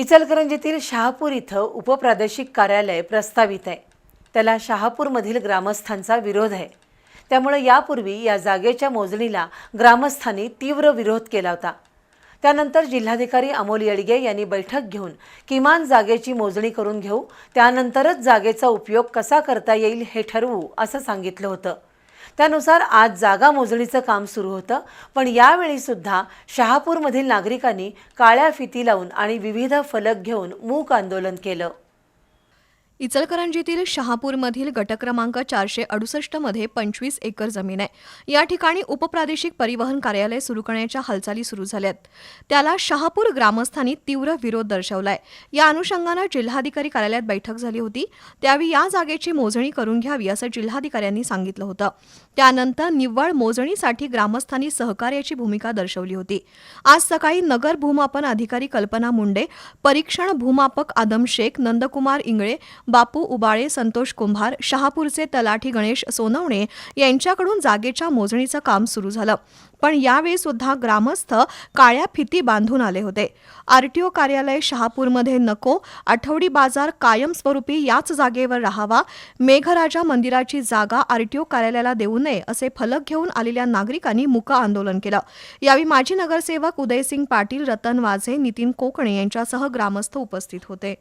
इचलकरंजीतील शहापूर इथं उपप्रादेशिक कार्यालय प्रस्तावित आहे. त्याला शहापूरमधील ग्रामस्थांचा विरोध आहे. त्यामुळे यापूर्वी या जागेच्या मोजणीला ग्रामस्थांनी तीव्र विरोध केला होता. त्यानंतर जिल्हाधिकारी अमोल येडगे यांनी बैठक घेऊन किमान जागेची मोजणी करून घेऊ त्यानंतरच जागेचा उपयोग कसा करता येईल हे ठरवू असं सांगितलं होतं. त्यानुसार आज जागा मोजणीचं काम सुरू होतं. पण यावेळी सुद्धा शहापूरमधील नागरिकांनी काळ्या फिती लावून आणि विविध फलक घेऊन मूक आंदोलन केलं. इचलकरंजीतील शहापूरमधील गट क्रमांक चारशे अडुसष्टमध्ये पंचवीस एकर जमीन आहे. या ठिकाणी उपप्रादेशिक परिवहन कार्यालय सुरू करण्याच्या हालचाली सुरू झाल्यात. त्याला शहापूर ग्रामस्थांनी तीव्र विरोध दर्शवलाय. या अनुषंगानं जिल्हाधिकारी कार्यालयात बैठक झाली होती. त्यावेळी या जागेची मोजणी करून घ्यावी असं जिल्हाधिकाऱ्यांनी सांगितलं होतं. त्यानंतर निव्वळ मोजणीसाठी ग्रामस्थांनी सहकार्याची भूमिका दर्शवली होती. आज सकाळी नगर भूमापन अधिकारी कल्पना मुंडे परीक्षण भूमापक आदम शेख नंदकुमार इंगळे बापू उबाळे संतोष कुंभार शहापूरचे तलाठी गणेश सोनवणे यांच्याकडून जागेच्या मोजणीचं काम सुरू झालं. पण यावेळी सुद्धा ग्रामस्थ काळ्या फिती बांधून आले होते. आरटीओ कार्यालय शहापूरमध्ये नको आठवडी बाजार कायमस्वरूपी याच जागेवर राहावा मेघराजा मंदिराची जागा आरटीओ कार्यालयाला देऊ नये असे फलक घेऊन आलेल्या नागरिकांनी मुका आंदोलन केलं. यावेळी माजी नगरसेवक उदयसिंग पाटील रतन वाझे नितीन कोकणे यांच्यासह ग्रामस्थ उपस्थित होते.